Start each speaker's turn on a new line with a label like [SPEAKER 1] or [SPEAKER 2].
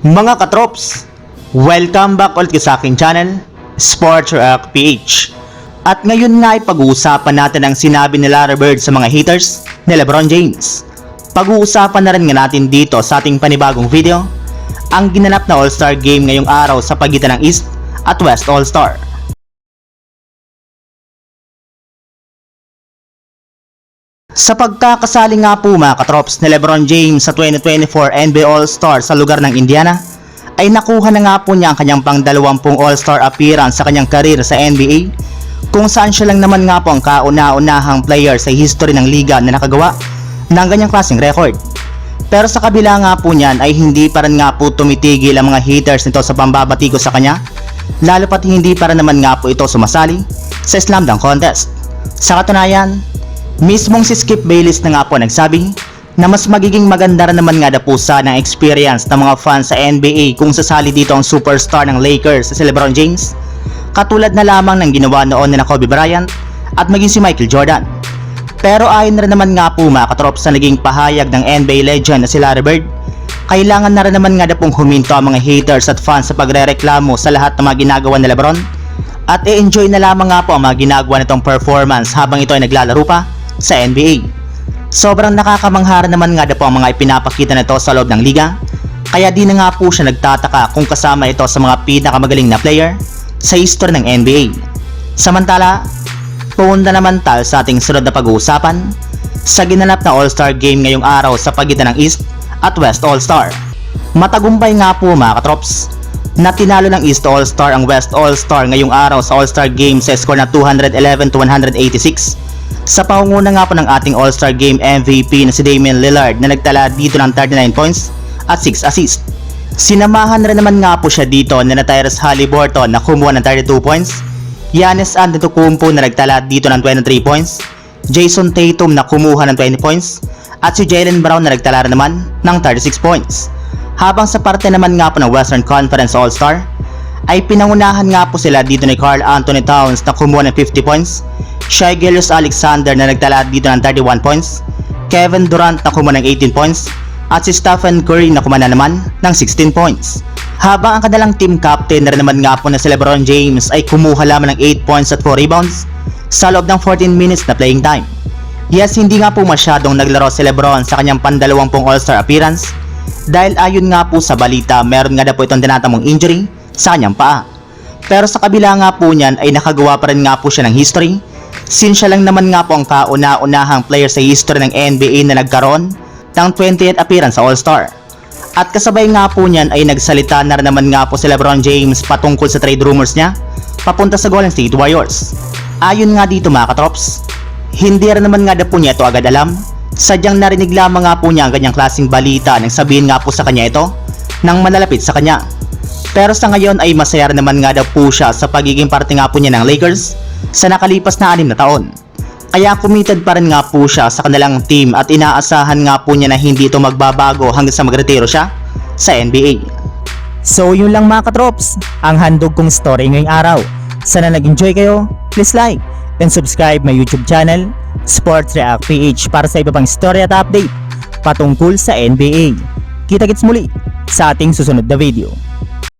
[SPEAKER 1] Mga katrops, welcome back ulit sa aking channel, Sports Rock PH. At ngayon nga ay pag-uusapan natin ang sinabi ni Larry Bird sa mga haters ni Lebron James. Pag-uusapan na rin nga natin dito sa ating panibagong video, ang ginanap na All-Star Game ngayong araw sa pagitan ng East at West All-Star. Sa pagkakasali nga po mga katrops ni Lebron James sa 2024 NBA All-Star sa lugar ng Indiana, ay nakuha na nga po niya ang kanyang pang dalawampung All-Star appearance sa kanyang karir sa NBA, kung saan siya lang naman nga po ang kauna-unahang player sa history ng liga na nakagawa ng ganyang klaseng record. Pero sa kabila nga po niyan ay hindi pa rin nga po tumitigil ang mga haters nito sa pambabatigo sa kanya, lalo pat hindi para naman nga po ito sumasali sa Slam Dunk Contest. Sa katunayan, Mismong si Skip Bayless na nga po nagsabi na mas magiging maganda naman nga na po sana experience ng mga fans sa NBA kung sasali dito ang superstar ng Lakers si LeBron James katulad na lamang ng ginawa noon na Kobe Bryant at maging si Michael Jordan. Pero ayon na rin naman nga po mga katrop sa naging pahayag ng NBA legend na si Larry Bird, kailangan na rin naman nga na pong huminto ang mga haters at fans sa pagrereklamo sa lahat ng mga ginagawa ni Lebron at i-enjoy na lamang nga po ang mga ginagawa nitong performance habang ito ay naglalaro pa sa NBA. Sobrang nakakamangha naman nga na po ang mga ipinapakita nito sa loob ng liga, kaya di na nga po siya nagtataka kung kasama ito sa mga pinakamagaling na player sa history ng NBA. Samantala, pumunta naman tayo sa ating sunod na pag-uusapan sa ginanap na All-Star Game ngayong araw sa pagitan ng East at West All-Star. Matagumpay nga po mga katrops na tinalo ng East All-Star ang West All-Star ngayong araw sa All-Star Game sa score na 211 to 186 sa pangunguna nga po ng ating All-Star Game MVP na si Damian Lillard na nagtala dito ng 39 points at 6 assists. Sinamahan rin naman nga po siya dito ni na Tyrese Halliburton na kumuha ng 32 points, Giannis Antetokounmpo na nagtala dito ng 23 points, Jason Tatum na kumuha ng 20 points, at si Jalen Brown na nagtala naman ng 36 points. Habang sa parte naman nga po ng Western Conference All-Star, ay pinangunahan nga po sila dito ni Carl Anthony Towns na kumuha ng 50 points, Shai Gilgeous Alexander na nagtala dito ng 31 points, Kevin Durant na kumuha ng 18 points, at si Stephen Curry na kumana naman ng 16 points. Habang ang kanilang team captain na naman nga po na si Lebron James ay kumuha lamang ng 8 points at 4 rebounds sa loob ng 14 minutes na playing time. Yes, hindi nga po masyadong naglaro si Lebron sa kanyang pandalawampung All-Star appearance dahil ayon nga po sa balita meron nga na po itong tinatamong injury sa kanyang paa. Pero sa kabila nga po niyan ay nakagawa pa rin nga po siya ng history since siya lang naman nga po ang kauna-unahang player sa history ng NBA na nagkaroon ng 20th appearance sa All-Star. At kasabay nga po niyan ay nagsalita na naman nga po si Lebron James patungkol sa trade rumors niya papunta sa Golden State Warriors. Ayon nga dito mga katrops, hindi rin naman nga na po niya ito agad alam, sadyang narinig lamang nga po niya ang ganyang klaseng balita nang sabihin nga po sa kanya ito nang manalapit sa kanya. Pero sa ngayon ay masaya naman nga daw po siya sa pagiging parte nga po niya ng Lakers sa nakalipas na anim na taon. Kaya committed pa rin nga po siya sa kanilang team at inaasahan nga po niya na hindi ito magbabago hanggang sa magretiro siya sa NBA.
[SPEAKER 2] So yun lang mga katrops, ang handog kong story ngayong araw. Sana nag-enjoy kayo, please like and subscribe my YouTube channel, Sports React PH para sa iba pang story at update patungkol sa NBA. Kita-kits muli sa ating susunod na video.